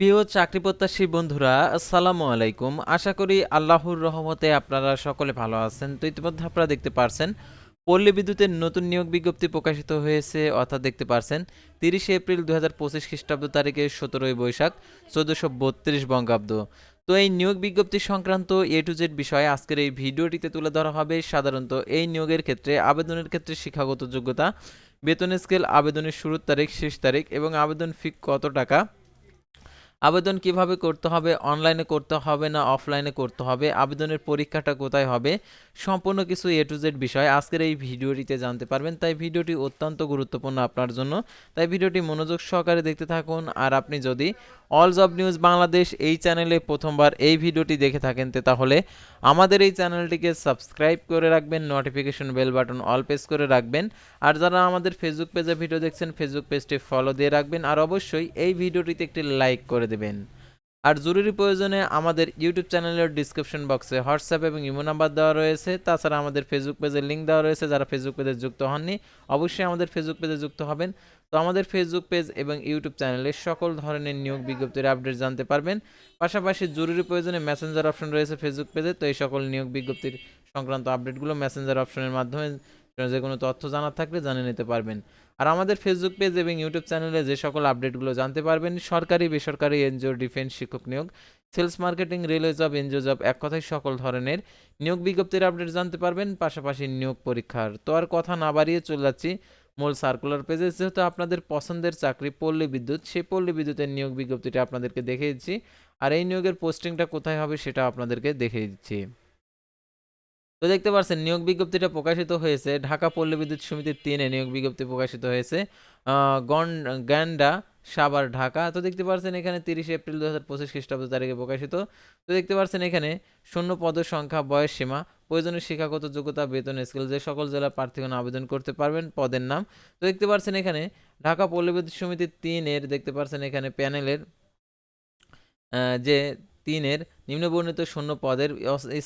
প্রিয় চাকরি প্রত্যাশী বন্ধুরা, আসসালামু আলাইকুম। আশা করি আল্লাহর রহমতে আপনারা সকলে ভালো আছেন। তো ইতিমধ্যে আপনারা দেখতে পারছেন, পল্লী বিদ্যুতের নতুন নিয়োগ বিজ্ঞপ্তি প্রকাশিত হয়েছে, অর্থাৎ দেখতে পারছেন, তিরিশে এপ্রিল দু হাজার পঁচিশ খ্রিস্টাব্দ তারিখে সতেরোই বৈশাখ, চোদ্দোশো বত্রিশ বঙ্গাব্দ। তো এই নিয়োগ বিজ্ঞপ্তি সংক্রান্ত এ টু জেড বিষয়ে আজকের এই ভিডিওটিতে তুলে ধরা হবে সাধারণত এই নিয়োগের ক্ষেত্রে আবেদনের ক্ষেত্রে শিক্ষাগত যোগ্যতা, বেতন স্কেল, আবেদনের শুরুর তারিখ, শেষ তারিখ এবং আবেদন ফি কত টাকা আবেদন কীভাবে করতে হবে অনলাইনে করতে হবে না অফলাইনে করতে হবে, আবেদনের পরীক্ষাটা কোথায় হবে, সম্পূর্ণ কিছু এ টু জেড বিষয় আজকের এই ভিডিওটিতে জানতে পারবেন। তাই ভিডিওটি অত্যন্ত গুরুত্বপূর্ণ আপনার জন্য। তাই ভিডিওটি মনোযোগ সহকারে দেখতে থাকুন। আর আপনি যদি অল জব নিউজ বাংলাদেশ এই চ্যানেলে প্রথমবার এই ভিডিওটি দেখে থাকেন তাহলে আমাদের এই চ্যানেলটিকে সাবস্ক্রাইব করে রাখবেন notification bell button all press করে রাখবেন। আর যারা আমাদের ফেসবুক পেজে ভিডিও দেখছেন ফেসবুক পেজটি ফলো দিয়ে রাখবেন। আর অবশ্যই এই ভিডিওটিতে একটি লাইক করে দেবেন। আর জরুরি প্রয়োজনে আমাদের ইউটিউব চ্যানেলের ডিসক্রিপশন বক্সে হোয়াটসঅ্যাপ এবং ইমো নাম্বার দেওয়া রয়েছে। তাছাড়া আমাদের ফেসবুক পেজের লিঙ্ক দেওয়া রয়েছে, যারা ফেসবুক পেজে যুক্ত হননি, অবশ্যই আমাদের ফেসবুক পেজে যুক্ত হবেন। তো আমাদের ফেসবুক পেজ এবং ইউটিউব চ্যানেলে সকল ধরনের নিয়োগ বিজ্ঞপ্তির আপডেট জানতে পারবেন। পাশাপাশি জরুরি প্রয়োজনে মেসেঞ্জার অপশন রয়েছে ফেসবুক পেজে তো এই সকল নিয়োগ বিজ্ঞপ্তির সংক্রান্ত আপডেটগুলো মেসেঞ্জার অপশনের মাধ্যমে, যে কোনো তথ্য জানার থাকলে জানে নিতে পারবেন। আর আমাদের ফেসবুক পেজ এবং ইউটিউব চ্যানেলে যে সকল আপডেটগুলো জানতে পারবেন, সরকারি, বেসরকারি এনজিও ডিফেন্স শিক্ষক নিয়োগ sales marketing railway job NGO job এক কথায় সকল ধরনের নিয়োগ বিজ্ঞপ্তির আপডেট জানতে পারবেন, পাশাপাশি নিয়োগ পরীক্ষার। তো আর কথা না বাড়িয়ে চলে যাচ্ছি মূল সার্কুলার পেজে যেহেতু আপনাদের পছন্দের চাকরি পল্লী বিদ্যুৎ, সেই পল্লী বিদ্যুতের নিয়োগ বিজ্ঞপ্তিটা আপনাদেরকে দেখিয়ে দিচ্ছি। আর এই নিয়োগের পোস্টিংটা কোথায় হবে সেটা আপনাদেরকে দেখিয়ে দিচ্ছি। তো দেখতে পাচ্ছেন নিয়োগ বিজ্ঞপ্তিটা প্রকাশিত হয়েছে ঢাকা পল্লী বিদ্যুৎ সমিতির তিনে নিয়োগ বিজ্ঞপ্তি প্রকাশিত হয়েছে গন, গ্যান্ডা, সাভার, ঢাকা। তো দেখতে পাচ্ছেন এখানে তিরিশে এপ্রিল দু হাজার পঁচিশ খ্রিস্টাব্দ তারিখে প্রকাশিত। তো দেখতে পাচ্ছেন এখানে শূন্য পদ সংখ্যা, বয়স সীমা, প্রয়োজনীয় শিক্ষাগত যোগ্যতা, বেতন, স্কেল যে সকল জেলার প্রার্থীগণ আবেদন করতে পারবেন পদের নাম। তো দেখতে পাচ্ছেন এখানে ঢাকা পল্লী বিদ্যুৎ সমিতির তিনের দেখতে পাচ্ছেন এখানে প্যানেলের যে তিনের নিম্নবর্ণিত শূন্য পদের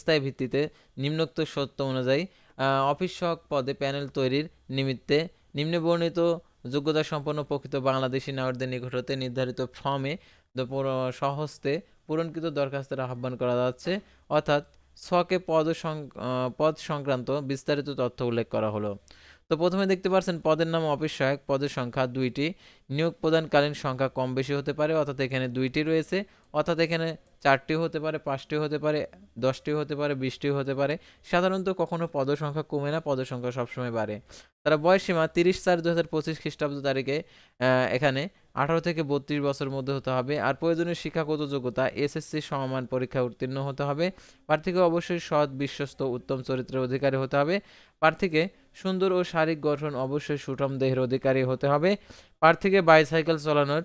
স্থায়ী ভিত্তিতে নিম্নোক্ত সত্য অনুযায়ী অফিস সহক পদে প্যানেল তৈরির নিমিত্তে নিম্নবর্ণিত যোগ্যতা সম্পন্ন প্রকৃত বাংলাদেশি নাগরিকদের নিকট হতে নির্ধারিত ফর্মে সহস্তে পূরণকৃত দরখাস্তের আহ্বান করা যাচ্ছে। অর্থাৎ ছকে পদ পদ সংক্রান্ত বিস্তারিত তথ্য উল্লেখ করা হলো। তো প্রথমে দেখতে পাচ্ছেন পদের নাম অফিস সহায়ক পদের সংখ্যা দুইটি। নিয়োগ প্রদানকালীন সংখ্যা কম বেশি হতে পারে, অর্থাৎ এখানে দুইটি রয়েছে, অর্থাৎ এখানে চারটিও হতে পারে পাঁচটিও হতে পারে দশটিও হতে পারে বিশটিও হতে পারে। সাধারণত কখনো পদ সংখ্যা কমে না পদ সংখ্যা সবসময় বাড়ে। তারা বয়সীমা তিরিশ চার দু হাজার পঁচিশ খ্রিস্টাব্দ তারিখে এখানে আঠারো থেকে বত্রিশ বছর মধ্যে হতে হবে। আর প্রয়োজনীয় শিক্ষাগত যোগ্যতা, এসএসসি সমমান পরীক্ষায় উত্তীর্ণ হতে হবে। প্রার্থীকে অবশ্যই সৎ, বিশ্বস্ত, উত্তম চরিত্রের অধিকারী হতে হবে। প্রার্থীকে সুন্দর ও শারীরিক গঠন অবশ্যই সুঠম দেহের অধিকারী হতে হবে। প্রার্থীকে বাইসাইকেল চালানোর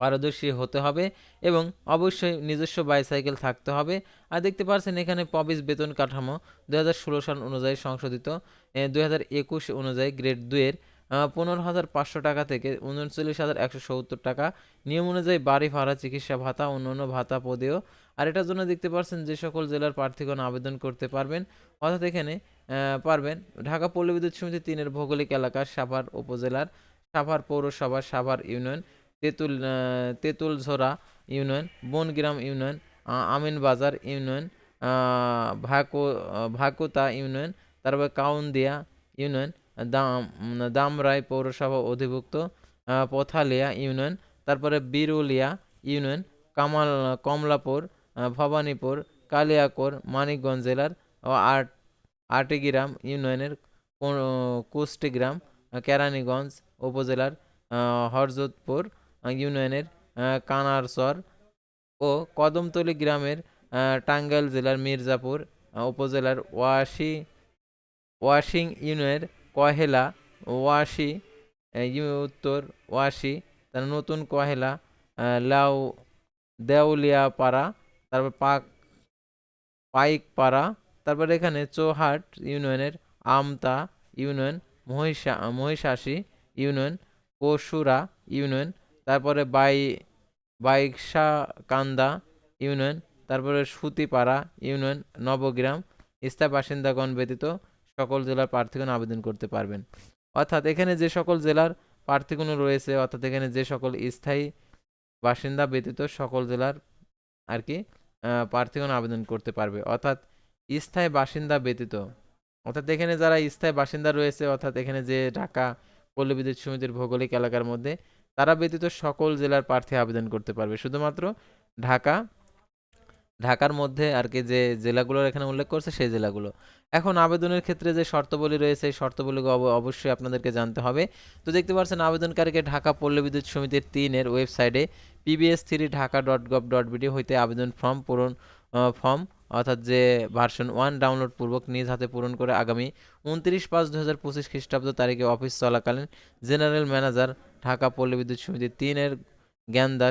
পারদর্শী হতে হবে এবং অবশ্যই নিজস্ব বাইসাইকেল থাকতে হবে। আর দেখতে পাচ্ছেন এখানে পবিস বেতন কাঠামো দু হাজার ষোলো সাল অনুযায়ী সংশোধিত দু হাজার একুশ অনুযায়ী গ্রেড দুয়ের পনেরো হাজার পাঁচশো টাকা থেকে উনচল্লিশ হাজার একশো সত্তর টাকা। নিয়ম অনুযায়ী বাড়ি ভাড়া, চিকিৎসা ভাতা, অন্যান্য ভাতা পদেও। আর এটার জন্য দেখতে পাচ্ছেন যে সকল জেলার প্রার্থীগণ আবেদন করতে পারবেন। অর্থাৎ এখানে পারবেন ঢাকা পল্লী বিদ্যুৎ সমিতি তিনের ভৌগোলিক এলাকা, সাভার উপজেলার সাভার পৌরসভা সাভার ইউনিয়ন তেঁতুল আহ, Tetuljhora union Bongram union Aminbazar union ভাকো Bhakurta union তারপর কাউন্দিয়া ইউনিয়ন দাম দামরাই পৌরসভা অধিভুক্ত পথালিয়া ইউনিয়ন তারপরে বিরুলিয়া ইউনিয়ন কামাল কমলাপুর ভবানীপুর কালিয়াকোর মানিকগঞ্জ জেলার আট আটিগ্রাম ইউনিয়নের কুষ্টিগ্রাম কেরানীগঞ্জ উপজেলার হরজতপুর ইউনিয়নের কানারচর ও কদমতলী গ্রামের টাঙ্গাইল জেলার মির্জাপুর উপজেলার ওয়াশি ওয়াশিং ইউনিয়নের কহেলা ওয়াশি উত্তর ওয়াশি তার নতুন কহেলা লাউ, দেউলিয়াপাড়া, তারপর পাক, পাইকপাড়া, তারপর এখানে চৌহাট ইউনিয়নের আমতা ইউনিয়ন, মহিষা, মহিষাসী ইউনিয়ন কসুরা ইউনিয়ন, তারপরে বাই বাইকসাকান্দা ইউনিয়ন, তারপরে সুতিপাড়া ইউনিয়ন, নবগ্রাম স্থায়ী বাসিন্দাগণ ব্যতীত সকল জেলার প্রার্থীগণ আবেদন করতে পারবেন। অর্থাৎ এখানে যে সকল জেলার প্রার্থীগুলো রয়েছে, অর্থাৎ এখানে যে সকল স্থায়ী বাসিন্দা ব্যতীত সকল জেলার আর কি প্রার্থীগণ আবেদন করতে পারবে। অর্থাৎ স্থায়ী বাসিন্দা ব্যতীত, অর্থাৎ এখানে যারা স্থায়ী বাসিন্দা রয়েছে, অর্থাৎ এখানে যে ঢাকা পল্লী বিদ্যুৎ সমিতির ভৌগোলিক এলাকার মধ্যে তারা ব্যতীত সকল জেলার প্রার্থী আবেদন করতে পারবে। শুধুমাত্র ঢাকা, ঢাকার মধ্যে আর কি যে জেলাগুলোর এখানে উল্লেখ করছে সেই জেলাগুলো। এখন আবেদনের ক্ষেত্রে যে শর্তাবলী রয়েছে, এই শর্তাবলীগুলো অব- অবশ্যই আপনাদেরকে জানতে হবে। তো দেখতে পাচ্ছেন আবেদনকারীকে ঢাকা পল্লী বিদ্যুৎ সমিতির তিনের ওয়েবসাইটে PBS three Dhaka dot gov dot BD হইতে আবেদন ফর্ম পূরণ ফর্ম অর্থাৎ যে ভার্সন ওয়ান ডাউনলোড পূর্বক নিজ হাতে পূরণ করে আগামী উনত্রিশ পাঁচ দু হাজার পঁচিশ খ্রিস্টাব্দ তারিখে অফিস চলাকালীন জেনারেল ম্যানেজার ঢাকা পল্লী বিদ্যুৎ সমিতি তিনের জ্ঞানদা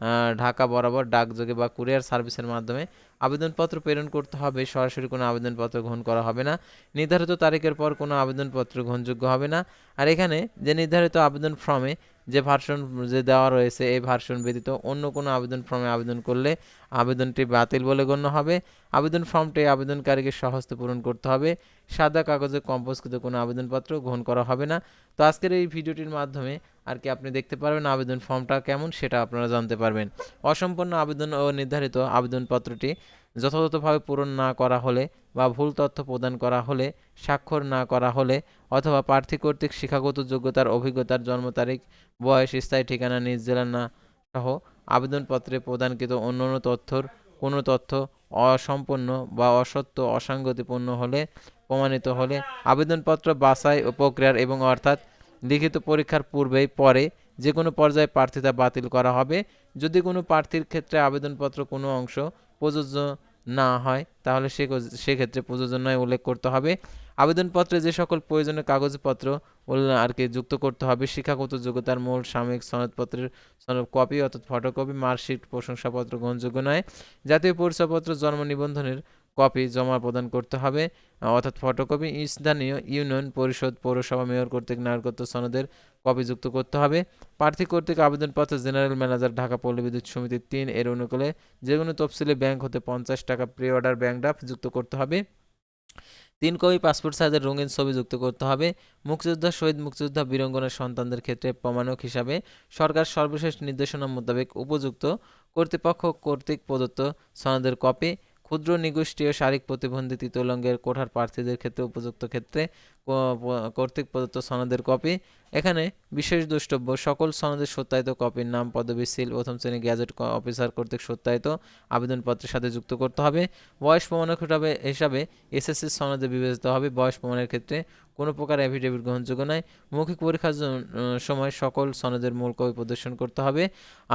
আহ, ঢাকা বরাবর ডাকযোগে বা কুরিয়ার সার্ভিসের মাধ্যমে আবেদনপত্র প্রেরণ করতে হবে। সরাসরি কোনো আবেদনপত্র গ্রহণ করা হবে না। নির্ধারিত তারিখের পর কোনো আবেদনপত্র গ্রহণযোগ্য হবে না। আর এখানে যে নির্ধারিত আবেদন ফর্মে যে ভার্সন যে দেওয়া রয়েছে, এই ভার্সন ব্যতীত অন্য কোনো আবেদন ফর্মে আবেদন করলে আবেদনটি বাতিল বলে গণ্য হবে। আবেদন ফর্মটি আবেদনকারীকে সহস্তে পূরণ করতে হবে। সাদা কাগজে কম্পোজকৃত কোনো আবেদনপত্র গ্রহণ করা হবে না। তো আজকের এই ভিডিওটির মাধ্যমে আর কি আপনি দেখতে পারবেন আবেদন ফর্মটা কেমন সেটা আপনারা জানতে পারবেন। অসম্পূর্ণ আবেদন ও নির্ধারিত আবেদনপত্রটি যথাযথভাবে পূরণ না করা হলে বা ভুল তথ্য প্রদান করা হলে, স্বাক্ষর না করা হলে অথবা প্রার্থী কর্তৃক শিক্ষাগত যোগ্যতার অভিজ্ঞতার জন্ম তারিখ, বয়স, স্থায়ী ঠিকানা, নিজ জেলা না সহ আবেদনপত্রে প্রদানকৃত অন্যান্য তথ্যর কোনো তথ্য অসম্পূর্ণ বা অসত্য, অসাঙ্গতিপূর্ণ হলে, প্রমাণিত হলে আবেদনপত্র বাছাই ও প্রক্রিয়ার এবং অর্থাৎ লিখিত পরীক্ষার পূর্বেই পরে যে কোনো পর্যায়ে প্রার্থিতা বাতিল করা হবে। যদি কোনো প্রার্থীর ক্ষেত্রে আবেদনপত্র কোনো অংশ প্রযোজ্য না হয়, তাহলে সে সেক্ষেত্রে প্রযোজনায় নয় উল্লেখ করতে হবে। আবেদনপত্রে যে সকল প্রয়োজনীয় কাগজপত্র আর কি যুক্ত করতে হবে, শিক্ষাগত যোগ্যতার মূল, সাময়িক সনদপত্রের সনদ কপি অর্থাৎ ফটোকপি মার্কশিট প্রশংসাপত্র গ্রহণযোগ্য নয়। জাতীয় পরিচয়পত্র জন্ম নিবন্ধনের কপি জমা প্রদান করতে হবে। অর্থাৎ ফটোকপি স্থানীয় ইউনিয়ন পরিষদ পৌরসভা মেয়র কর্তৃক নাগরিকত্ব সনদের কপি যুক্ত করতে হবে। প্রার্থী কর্তৃক আবেদনপত্র জেনারেল ম্যানেজার, ঢাকা পল্লী বিদ্যুৎ সমিতি তিন এর অনুকূলে যে কোনো তফসিলি ব্যাংক হতে পঞ্চাশ টাকা প্রি অর্ডার ব্যাংক ড্রাফট যুক্ত করতে হবে। তিন কপি পাসপোর্ট সাইজের রঙিন ছবি যুক্ত করতে হবে। মুক্তিযোদ্ধা, শহীদ মুক্তিযোদ্ধা, বীরঙ্গনের সন্তানদের ক্ষেত্রে প্রমাণক হিসাবে সরকার সর্বশেষ নির্দেশনা মোতাবেক উপযুক্ত কর্তৃপক্ষ কর্তৃক প্রদত্ত সনদের কপি ক্ষুদ্র নিগোষ্ঠী ও শারীরিক প্রতিবন্ধী তিতলঙ্গের কোঠার প্রার্থীদের ক্ষেত্রে উপযুক্ত ক্ষেত্রে কর্তৃক প্রদত্ত সনদের কপি। এখানে বিশেষ দ্রষ্টব্য, সকল সনদের সত্যায়িত কপির নাম, পদবি, সিল, প্রথম শ্রেণি গ্যাজেট অফিসার কর্তৃক সত্যায়িত আবেদনপত্রের সাথে যুক্ত করতে হবে। বয়স প্রমাণক হিসাবে হিসাবে এসএসসি সনদে বিবেচিত হবে। বয়স প্রমাণের ক্ষেত্রে কোনো প্রকার অ্যাফিডেভিট গ্রহণযোগ্য নয় মৌখিক পরীক্ষার সময় সকল সনদের মূল কপি প্রদর্শন করতে হবে।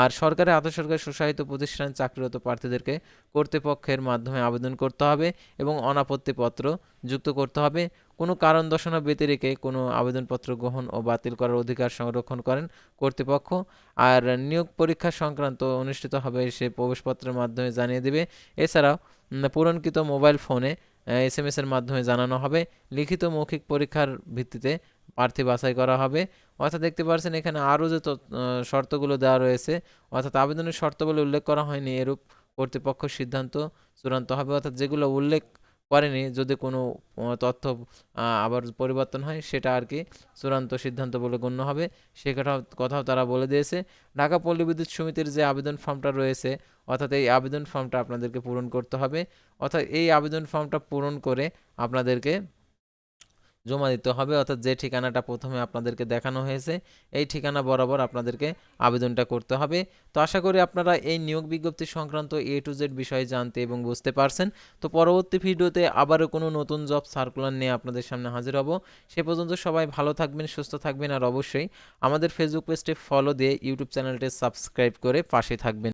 আর সরকারি আধা সরকারি স্বশাসিত প্রতিষ্ঠান চাকরিরত প্রার্থীদেরকে কর্তৃপক্ষের মাধ্যমে আবেদন করতে হবে এবং অনাপত্তিপত্র যুক্ত করতে হবে। কোনো কারণ দর্শানো ব্যতিরেকে কোনো আবেদনপত্র গ্রহণ ও বাতিল করার অধিকার সংরক্ষণ করেন কর্তৃপক্ষ। আর নিয়োগ পরীক্ষা সংক্রান্ত অনুষ্ঠিত হবে সে প্রবেশপত্রের মাধ্যমে জানিয়ে দেবে। এছাড়াও পূরণকৃত মোবাইল ফোনে এস এম এর মাধ্যমে জানানো হবে। লিখিত মৌখিক পরীক্ষার ভিত্তিতে প্রার্থী বাছাই করা হবে। অর্থাৎ দেখতে পাচ্ছেন এখানে আরও যে শর্তগুলো দেওয়া রয়েছে, অর্থাৎ আবেদনের শর্ত বলে উল্লেখ করা হয়নি এরূপ কর্তৃপক্ষ সিদ্ধান্ত চূড়ান্ত হবে। অর্থাৎ যেগুলো উল্লেখ করেনি যদি কোনো তথ্য আবার পরিবর্তন হয়, সেটা আর কি চূড়ান্ত সিদ্ধান্ত বলে গণ্য হবে। সে কথাও কথাও তারা বলে দিয়েছে। ঢাকা পল্লী বিদ্যুৎ সমিতির যে আবেদন ফর্মটা রয়েছে, অর্থাৎ এই আবেদন ফর্মটা আপনাদেরকে পূরণ করতে হবে। অর্থাৎ এই আবেদন ফর্মটা পূরণ করে আপনাদেরকে জমা দিতে হবে। অর্থাৎ যে ঠিকানাটা প্রথমে আপনাদেরকে দেখানো হয়েছে, এই ঠিকানা বরাবর আপনাদেরকে আবেদনটা করতে হবে। তো আশা করি আপনারা এই নিয়োগ বিজ্ঞপ্তি সংক্রান্ত এ টু জেড বিষয়ে জানতে এবং বুঝতে পারছেন। তো পরবর্তী ভিডিওতে আবারও কোনো নতুন জব সার্কুলার নিয়ে আপনাদের সামনে হাজির হব। সে পর্যন্ত সবাই ভালো থাকবেন, সুস্থ থাকবেন আর অবশ্যই আমাদের ফেসবুক পেজটি ফলো দিয়ে ইউটিউব চ্যানেলটি সাবস্ক্রাইব করে পাশে থাকবেন।